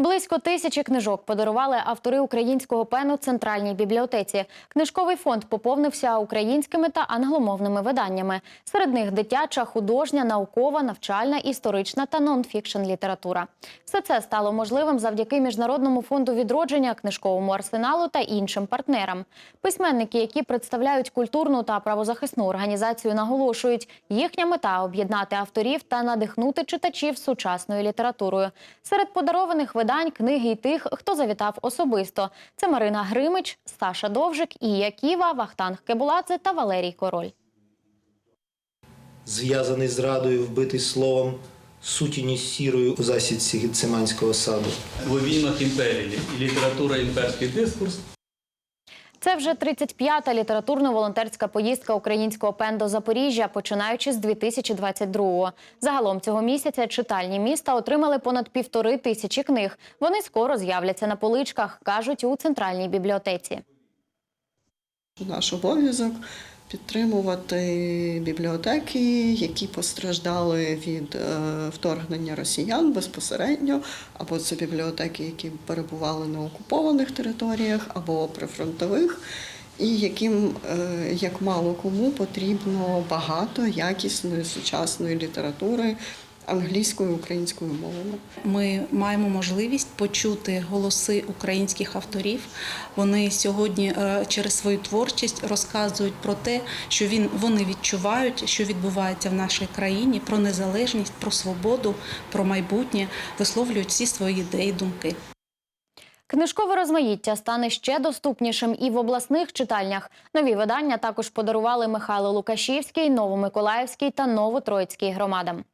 Близько тисячі книжок подарували автори українського пену центральній бібліотеці. Книжковий фонд поповнився українськими та англомовними виданнями. Серед них дитяча, художня, наукова, навчальна, історична та нонфікшн література. Все це стало можливим завдяки міжнародному фонду відродження, книжковому арсеналу та іншим партнерам. Письменники, які представляють культурну та правозахисну організацію, наголошують, їхня мета об'єднати авторів та надихнути читачів сучасною літературою. Серед подарованих видань книги й тих, хто завітав особисто. Це Марина Гримич, Саша Довжик, Ія Ківа, Вахтанг Кебуладзе та Валерій Король. зв'язаний з радою, вбитий словом, сутіні сірою у засідці Гециманського саду. в обіймах імперії і література імперський дискурс. Це вже 35-та літературно-волонтерська поїздка українського пен до Запоріжжя, починаючи з 2022-го. Загалом цього місяця читальні міста отримали понад півтори тисячі книг. Вони скоро з'являться на поличках, кажуть у центральній бібліотеці. Наш обов'язок підтримувати бібліотеки, які постраждали від е, вторгнення росіян безпосередньо, або це бібліотеки, які перебували на окупованих територіях, або прифронтових, і яким, е, як мало кому, потрібно багато якісної сучасної літератури англійською українською мовами. Ми маємо можливість почути голоси українських авторів. Вони сьогодні е, через свою творчість розказують про те, що він вони відчувають, що відбувається в нашій країні, про незалежність, про свободу, про майбутнє, висловлюють всі свої ідеї, думки. Книжкове розмаїття стане ще доступнішим і в обласних читальнях. Нові видання також подарували Михайло Лукашівський, Новомиколаївський та Новотроїцький громадам.